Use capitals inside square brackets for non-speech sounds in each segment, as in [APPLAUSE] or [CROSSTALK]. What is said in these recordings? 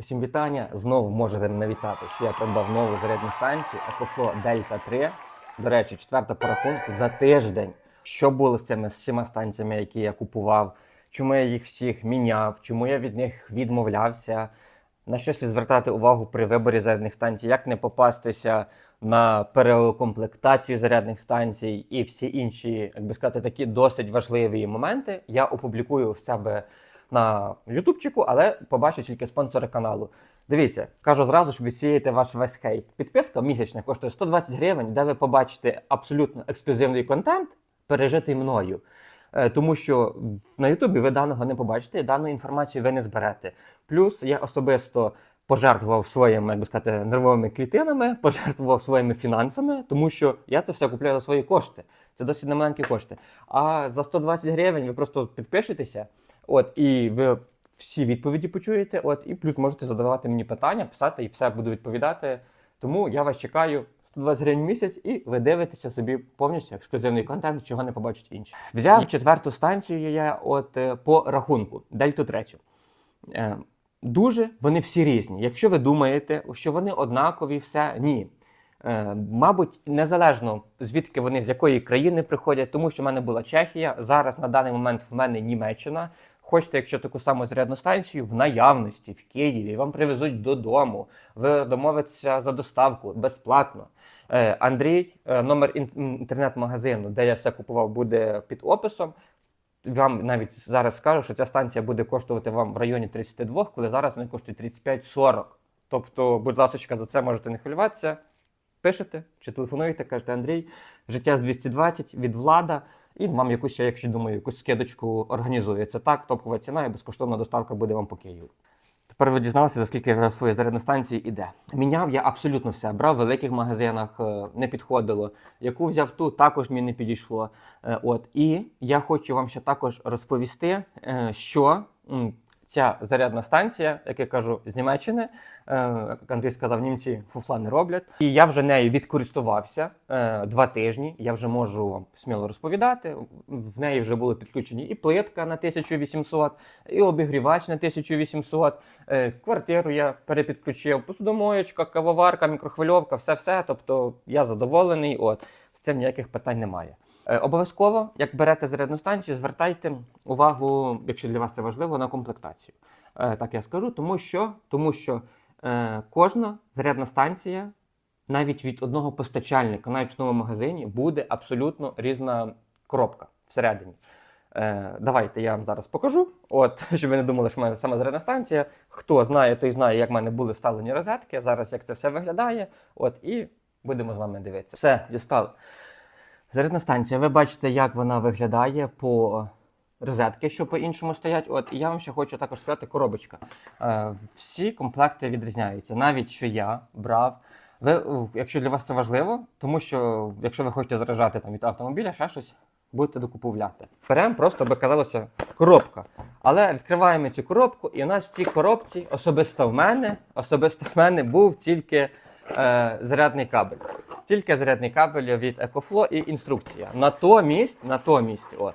Усім вітання. Знову можете мене вітати, що я придбав нову зарядну станцію Екофло Дельта 3. До речі, четверта по рахунку за тиждень. Що було з цими всіма станціями, які я купував? Чому я їх всіх міняв? Чому я від них відмовлявся? На що слід звертати увагу при виборі зарядних станцій? Як не попастися на переукомплектацію зарядних станцій і всі інші, як би сказати, такі досить важливі моменти я опублікую в себе на Ютубчику, але побачу тільки спонсори каналу. Дивіться, кажу зразу, щоб відсіяти ваш весь хейт. Підписка місячна коштує 120 гривень, де ви побачите абсолютно ексклюзивний контент, пережитий мною. Е, Тому що на Ютубі ви даного не побачите, дану інформацію ви не зберете. Плюс я особисто пожертвував своїми, як би сказати, нервовими клітинами, пожертвував своїми фінансами, тому що я це все купляю за свої кошти. Це досить немаленькі кошти. А за 120 гривень ви просто підпишетеся, от і ви всі відповіді почуєте. От, і плюс можете задавати мені питання, писати, і все буду відповідати. Тому я вас чекаю 120 гривень в місяць, і ви дивитеся собі повністю ексклюзивний контент, чого не побачать інші. Взяв четверту станцію я от е, по рахунку, дельту третю. Е, Дуже вони всі різні. Якщо ви думаєте, що вони однакові, все ні. Е, мабуть, незалежно звідки вони з якої країни приходять, тому що в мене була Чехія. Зараз на даний момент в мене Німеччина. Хочете, якщо таку саму зарядну станцію в наявності в Києві, вам привезуть додому. Ви домовитеся за доставку безплатно. Е, Андрій, е, номер інтернет-магазину, де я все купував, буде під описом. Вам навіть зараз скажу, що ця станція буде коштувати вам в районі 32, коли зараз вона коштує 35-40. Тобто, будь ласка, за це можете не хвилюватися. Пишете чи телефонуєте, кажете Андрій, життя з 220 від влада, і вам якусь ще, якщо думаю, якусь скидочку організує. Це так, топова ціна і безкоштовна доставка буде вам по Києву. Тепер ви дізналися, за скільки я свої зарядної станції іде. Міняв я абсолютно все. Брав в великих магазинах, е, не підходило. Яку взяв ту, також мені не підійшло. Е, От і я хочу вам ще також розповісти, е, що ця зарядна станція, як я кажу, з Німеччини, е, як Андрій сказав, німці фуфла не роблять. І я вже нею відкористувався е, два тижні. Я вже можу вам сміло розповідати. В неї вже були підключені і плитка на 1800, і обігрівач на 1800. Е, Квартиру я перепідключив, посудомоєчка, кавоварка, мікрохвильовка, все-все. Тобто я задоволений. От з цим ніяких питань немає. Е, Обов'язково, як берете зарядну станцію, звертайте увагу, якщо для вас це важливо, на комплектацію. Е, Так я скажу, тому що, тому що е, кожна зарядна станція, навіть від одного постачальника, навіть в новому магазині, буде абсолютно різна коробка всередині. Давайте я вам зараз покажу. От, [LAUGHS] щоб ви не думали, що в мене саме зарядна станція. Хто знає, той знає, як в мене були ставлені розетки. Зараз як це все виглядає. От, і будемо з вами дивитися. Все, дістав. Зарядна станція. Ви бачите, як вона виглядає по розетки, що по-іншому стоять. От, і я вам ще хочу також сказати коробочка. Е, всі комплекти відрізняються. Навіть що я брав. Ви, якщо для вас це важливо, тому що якщо ви хочете заражати там від автомобіля, ще щось будете докуповляти. Беремо просто, би казалося, коробка. Але відкриваємо цю коробку, і у нас в цій коробці особисто в мене, особисто в мене був тільки е, зарядний кабель. Тільки зарядний кабель від EcoFlow і інструкція. Натомість, натомість, от,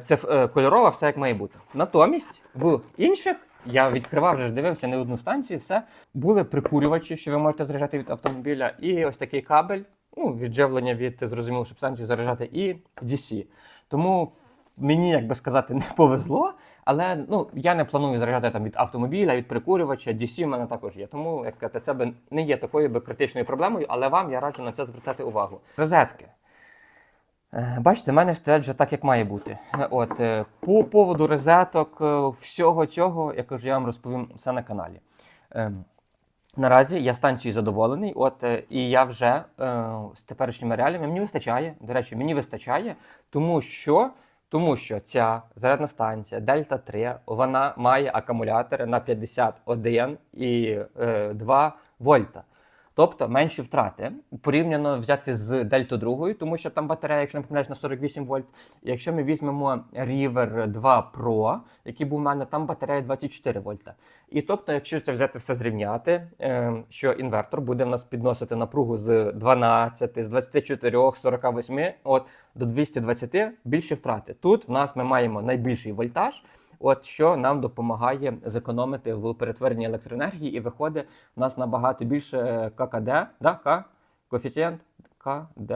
це е, кольорова, все як має бути. Натомість в інших. Я відкривав вже дивився не одну станцію, все. Були прикурювачі, що ви можете заряджати від автомобіля, і ось такий кабель, ну, відживлення від зрозуміло, щоб станцію заряджати, і DC. Тому мені, як би сказати, не повезло, але ну, я не планую заряджати там від автомобіля, від прикурювача, DC в мене також є. Тому, як сказати, це би не є такою би критичною проблемою, але вам я раджу на це звертати увагу. Розетки. Е, Бачите, в мене стоять вже так, як має бути. От, е, по поводу розеток, е, всього цього, я кажу, я вам розповім все на каналі. Наразі я станцією задоволений, от і я вже е, з теперішніми реаліями мені вистачає. До речі, мені вистачає, тому що, тому що ця зарядна станція Дельта 3 вона має акумулятори на 51 і е, 2 вольта. Тобто менші втрати порівняно взяти з Дельта 2, тому що там батарея, якщо не помиляюсь, на 48 вольт. Якщо ми візьмемо River 2 Pro, який був у мене, там батарея 24 вольта. І тобто, якщо це взяти все зрівняти, е, що інвертор буде в нас підносити напругу з 12, з 24, 48 от, до 220 більші втрати. Тут в нас ми маємо найбільший вольтаж. От що нам допомагає зекономити в перетворенні електроенергії, і виходить у нас набагато більше ККД, да? К, коефіцієнт КД,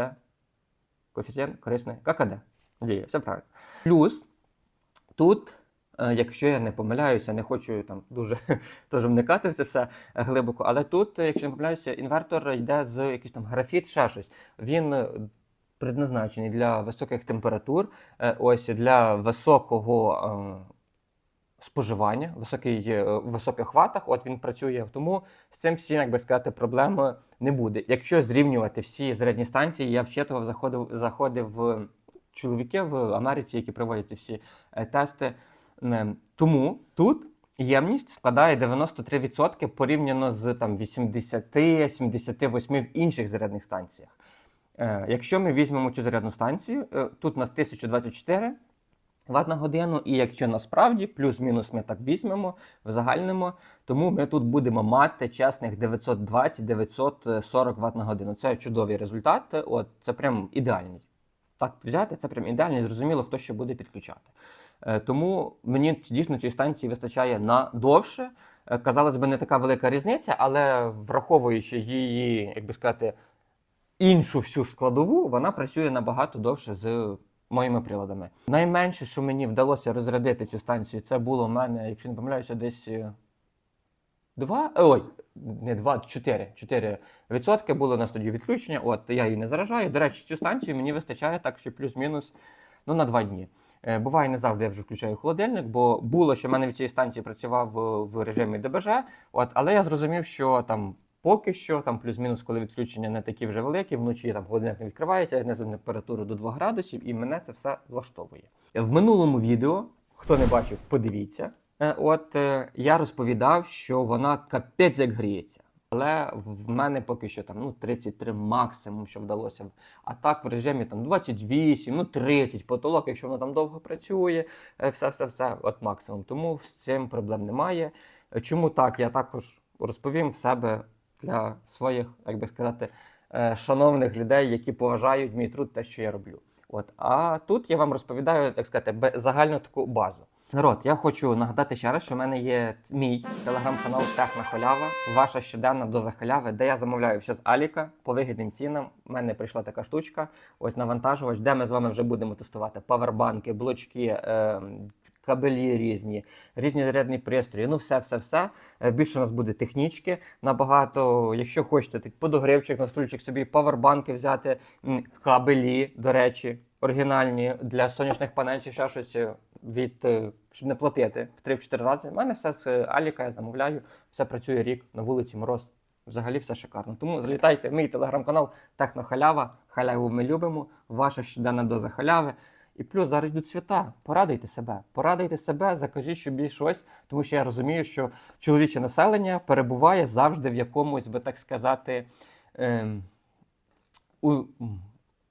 коефіцієнт корисний ККД. Діє, все правильно. Плюс тут, е, якщо я не помиляюся, не хочу там дуже [LAUGHS] теж вникати в це все е, глибоко, але тут, е, якщо не помиляюся, інвертор йде з якийсь там графіт, ще щось. Він е, предназначений для високих температур, е, ось для високого. Е, Споживання, високий, е, високих ватах, от він працює. Тому з цим всім, як би сказати, проблеми не буде. Якщо зрівнювати всі зарядні станції, я вчитував, заходив, заходив в чоловіки в Америці, які проводять всі е, тести. Тому тут ємність складає 93% порівняно з там 80-78 в інших зарядних станціях. Е, Якщо ми візьмемо цю зарядну станцію, е, тут у нас 1024 Вт на годину, і якщо насправді плюс-мінус ми так візьмемо в загальному, тому ми тут будемо мати чесних 920-940 Вт на годину. Це чудовий результат. От це прям ідеальний. Так взяти, це прям ідеальний, зрозуміло, хто ще буде підключати. Е, Тому мені дійсно цієї станції вистачає на довше. Е, Казалось би, не така велика різниця, але враховуючи її, як би сказати, іншу всю складову, вона працює набагато довше з моїми приладами. Найменше, що мені вдалося розрядити цю станцію, це було в мене, якщо не помиляюся, десь е, два. е, Ой, не два, чотири. Чотири відсотки було на студії відключення. От я її не заражаю. До речі, цю станцію мені вистачає так, що плюс-мінус ну, на два дні. Е, Буває, не завжди я вже включаю холодильник, бо було, що в мене від цієї станції працював е, в режимі ДБЖ, от, але я зрозумів, що там поки що, там плюс-мінус, коли відключення не такі вже великі, вночі там холодильник не відкривається, я знизив температуру до 2 градусів, і мене це все влаштовує. В минулому відео, хто не бачив, подивіться. Е, От е, я розповідав, що вона капець як гріється. Але в мене поки що там ну 33 максимум, що вдалося. А так в режимі там 28, ну 30 потолок, якщо воно там довго працює, е, все, все, все, от максимум. Тому з цим проблем немає. Чому так? Я також розповім в себе для своїх, як би сказати, е, шановних людей, які поважають мій труд, те, що я роблю. От, а тут я вам розповідаю, так сказати, загальну таку базу. Народ, я хочу нагадати ще раз, що в мене є мій телеграм-канал Техна Халява, ваша щоденна доза халяви, де я замовляю все з Аліка по вигідним цінам. У мене прийшла така штучка, ось навантажувач, де ми з вами вже будемо тестувати павербанки, блочки, е, кабелі різні, різні зарядні пристрої. Ну, все, все, все. Е, Більше у нас буде технічки. Набагато, якщо хочете, так подогрівчик, на стульчик собі павербанки взяти, кабелі, до речі, оригінальні для сонячних панель чи ще щось е, від, е, щоб не платити в 3-4 рази. У мене все з Аліка, я замовляю, все працює рік на вулиці Мороз. Взагалі все шикарно. Тому залітайте в мій телеграм-канал Технохалява. Халяву ми любимо. Ваша щоденна доза халяви. І плюс зараз йдуть свята. Порадуйте себе. Порадуйте себе, закажіть собі щось, тому що я розумію, що чоловіче населення перебуває завжди в якомусь, би так сказати, ем, у,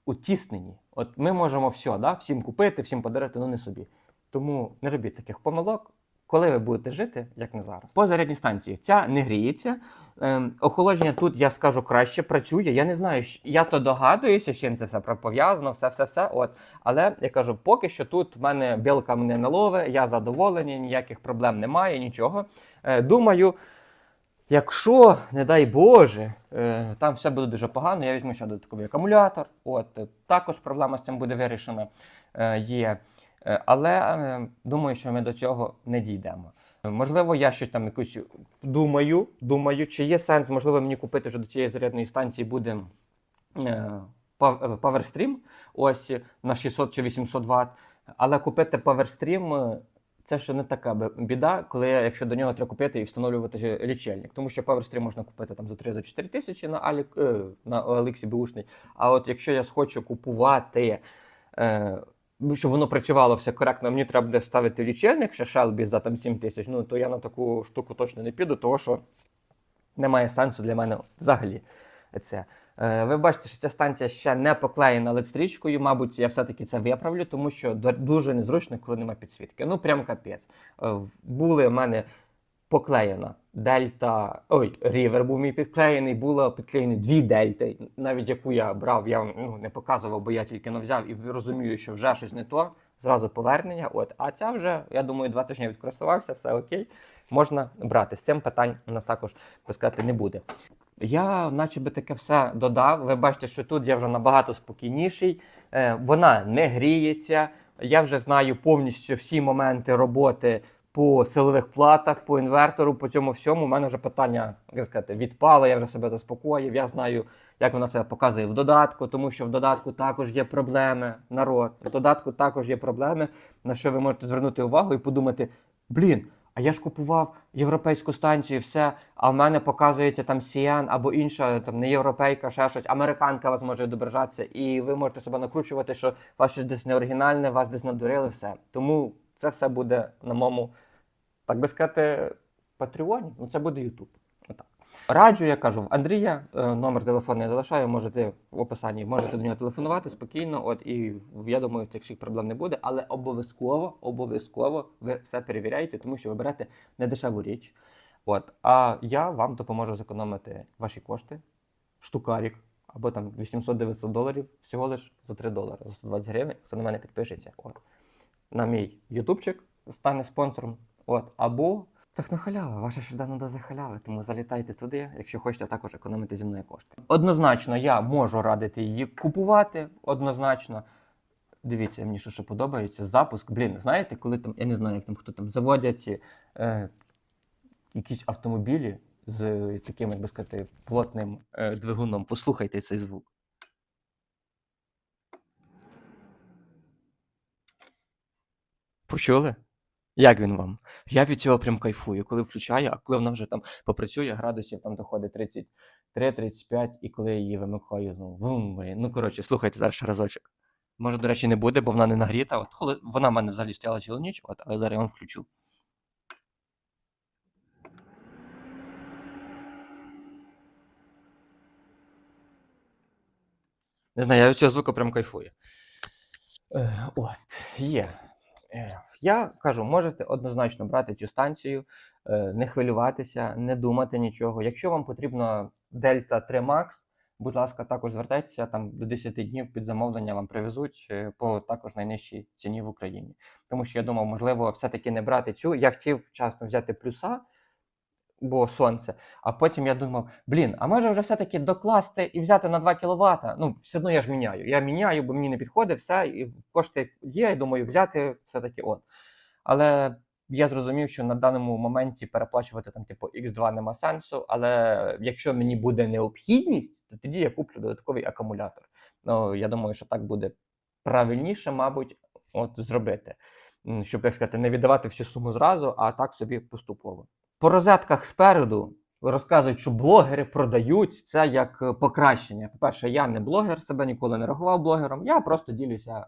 утісненні. От ми можемо все, да, всім купити, всім подарити, ну не собі. Тому не робіть таких помилок. Коли ви будете жити, як не зараз. По зарядній станції ця не гріється. Ем, охолодження тут, я скажу, краще працює. Я не знаю, я то догадуюся, з чим це все пов'язано, все, все, все. От. Але я кажу, поки що тут в мене білка мене не лове, я задоволений, ніяких проблем немає, нічого. Е, думаю, якщо, не дай Боже, е, там все буде дуже погано, я візьму ще додатковий акумулятор. От, е, також проблема з цим буде вирішена. Е, є. Е, Але е, думаю, що ми до цього не дійдемо. Можливо, я щось там якусь думаю, думаю, чи є сенс, можливо, мені купити вже до цієї зарядної станції буде е, PowerStream, ось на 600 чи 800 Вт. Але купити PowerStream це ще не така біда, коли якщо до нього треба купити і встановлювати лічильник. Тому що PowerStream можна купити там за 3-4 тисячі на, Алі, на OLX бушний. А от якщо я схочу купувати. Щоб воно працювало все коректно, мені треба буде ставити лічильник, ще Shelby за там 7 тисяч. Ну то я на таку штуку точно не піду, тому що немає сенсу для мене взагалі це. Е, Ви бачите, що ця станція ще не поклеєна LED-стрічкою. Мабуть, я все-таки це виправлю, тому що дуже незручно, коли немає підсвітки. Ну, прям капець. Е, Були в мене поклеєна дельта. Ой, рівер був мій підклеєний, було підклеєні дві дельти, навіть яку я брав, я ну, не показував, бо я тільки не взяв і розумію, що вже щось не то. зразу повернення. От, а ця вже, я думаю, два тижні відкористувався, все окей. Можна брати. З цим питань у нас також так сказати не буде. Я, наче би таке все додав. Ви бачите, що тут я вже набагато спокійніший. Е, вона не гріється. Я вже знаю повністю всі моменти роботи по силових платах, по інвертору, по цьому всьому. У мене вже питання як сказати, відпало, я вже себе заспокоїв. Я знаю, як вона себе показує в додатку, тому що в додатку також є проблеми. Народ. В додатку також є проблеми, на що ви можете звернути увагу і подумати: блін. А я ж купував європейську станцію, все, а в мене показується там Сіан або інша, там не європейка, ще щось, американка вас може відображатися, і ви можете себе накручувати, що вас щось десь не оригінальне, вас десь надурили, все. Тому це все буде на моєму, так би сказати, патреоні. Ну це буде Ютуб. Раджу, я кажу, Андрія е, номер телефону я залишаю, можете в описанні, можете до нього телефонувати спокійно. От і я думаю, цих всіх проблем не буде, але обов'язково, обов'язково ви все перевіряєте, тому що ви берете недешеву річ. От, а я вам допоможу зекономити ваші кошти, штукарік, або там 800-900 доларів всього лиш за 3 долари, за 120 гривень, хто на мене підпишеться. От. На мій ютубчик стане спонсором. От, або Технохалява, ваша щоденна доза халяви, тому залітайте туди, якщо хочете також економити зі мною кошти. Однозначно, я можу радити її купувати. Однозначно. Дивіться, мені що, що подобається. Запуск. Блін, знаєте, коли там, я не знаю, як там хто там заводять е, якісь автомобілі з таким, як би сказати, плотним е, двигуном. Послухайте цей звук. Почули? Як він вам? Я від цього прям кайфую, коли включаю, а коли вона вже там попрацює, градусів там доходить 33-35, і коли я її вимикаю, знову вум. Ну, коротше, слухайте зараз разочок. Може, до речі, не буде, бо вона не нагріта. От, коли вона в мене взагалі стояла цілу ніч, от, але зараз я вам включу. Не знаю, я від цього звуку прям кайфую. Е, от, є. Е, Я кажу, можете однозначно брати цю станцію, е, не хвилюватися, не думати нічого. Якщо вам потрібно Delta 3 Max, будь ласка, також звертайтеся там до 10 днів під замовлення вам привезуть е, по також найнижчій ціні в Україні. Тому що я думав, можливо, все-таки не брати цю. Я хотів вчасно взяти плюса, бо сонце. А потім я думав, блін, а може вже все-таки докласти і взяти на 2 кВт? Ну, все одно я ж міняю. Я міняю, бо мені не підходить все, і кошти є, я думаю, взяти все-таки от. Але я зрозумів, що на даному моменті переплачувати там, типу, X2 нема сенсу. Але якщо мені буде необхідність, то тоді я куплю додатковий акумулятор. Ну, я думаю, що так буде правильніше, мабуть, от зробити. Щоб, як сказати, не віддавати всю суму зразу, а так собі поступово. По розетках спереду розказують, що блогери продають це як е, покращення. По-перше, я не блогер, себе ніколи не рахував блогером. Я просто ділюся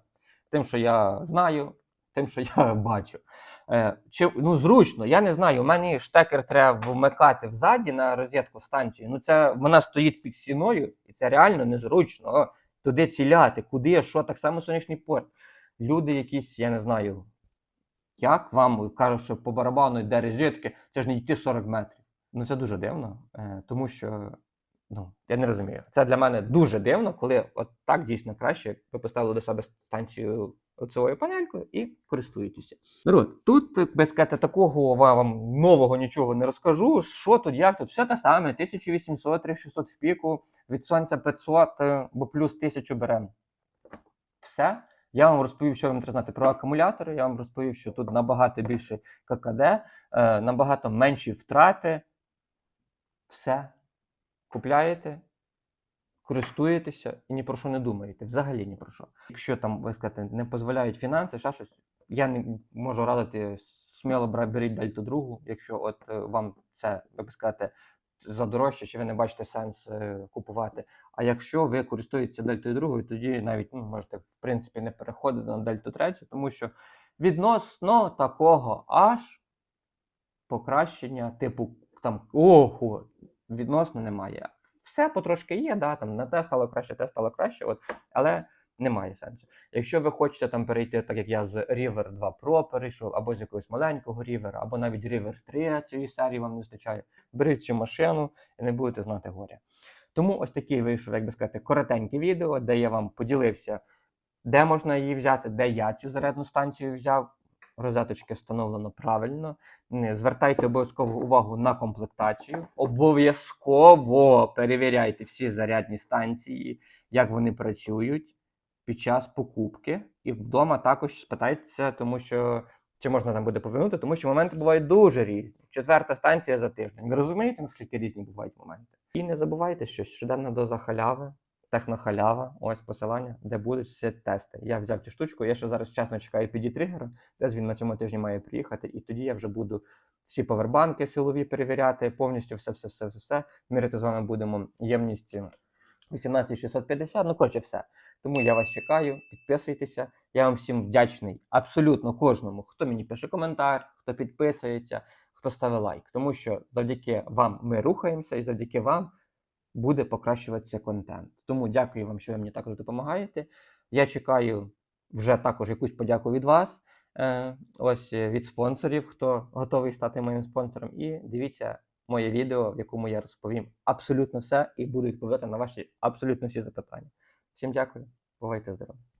тим, що я знаю, тим, що [LAUGHS] я бачу. Е, чи ну зручно, я не знаю. У мене штекер треба вмикати взаді на розетку станції. Ну це вона стоїть під стіною, і це реально незручно. Туди ціляти, куди, що, так само сонячний порт. Люди якісь, я не знаю, як вам кажуть, що по барабану йде розетки, це ж не йти 40 метрів. Ну це дуже дивно, е, тому що ну, я не розумію. Це для мене дуже дивно, коли от так дійсно краще як ви поставили до себе станцію оцею панелькою і користуєтеся. Народ, тут без сказати, такого вам нового нічого не розкажу. Що тут, як тут, все те саме: 1800, 3600 в піку, від сонця 500, е, бо плюс 1000 беремо. Все. Я вам розповів, що вам треба знати про акумулятори. Я вам розповів, що тут набагато більше ККД, е, набагато менші втрати. Все. Купляєте, користуєтеся і ні про що не думаєте. Взагалі ні про що. Якщо там, ви сказати, не дозволяють фінанси, ще щось, я не можу радити сміло беріть дельту другу, якщо от е, вам це, як би сказати, задорожче, чи ви не бачите сенс е, купувати. А якщо ви користуєтеся дельтою другою, тоді навіть ну, можете в принципі не переходити на дельту третю, тому що відносно такого аж покращення, типу там ого, відносно немає. Все потрошки є, да, там на те стало краще, те стало краще, от, але немає сенсу. Якщо ви хочете там перейти, так як я з River 2 Pro перейшов, або з якогось маленького River, або навіть River 3 цієї серії вам не вистачає, беріть цю машину і не будете знати горя. Тому ось такий вийшов, як би сказати, коротеньке відео, де я вам поділився де можна її взяти, де я цю зарядну станцію взяв. Розеточки встановлено правильно. Звертайте обов'язково увагу на комплектацію. Обов'язково перевіряйте всі зарядні станції, як вони працюють під час покупки. І вдома також спитайтеся, тому що чи можна там буде повернути, тому що моменти бувають дуже різні. Четверта станція за тиждень. Ви розумієте, наскільки різні бувають моменти? І не забувайте, що щоденна доза халяви, технохалява, ось посилання, де будуть всі тести. Я взяв цю штучку, я ще зараз чесно чекаю піді тригера, десь він на цьому тижні має приїхати, і тоді я вже буду всі повербанки силові перевіряти, повністю все, все, все, все, все. Міряти з вами будемо ємність 18650, ну коротше, все. Тому я вас чекаю, підписуйтеся. Я вам всім вдячний, абсолютно кожному, хто мені пише коментар, хто підписується, хто ставить лайк. Тому що завдяки вам ми рухаємося, і завдяки вам буде покращуватися контент. Тому дякую вам, що ви мені також допомагаєте. Я чекаю вже також якусь подяку від вас, е, ось від спонсорів, хто готовий стати моїм спонсором. І дивіться моє відео, в якому я розповім абсолютно все і буду відповідати на ваші абсолютно всі запитання. Всім дякую, бувайте здорові!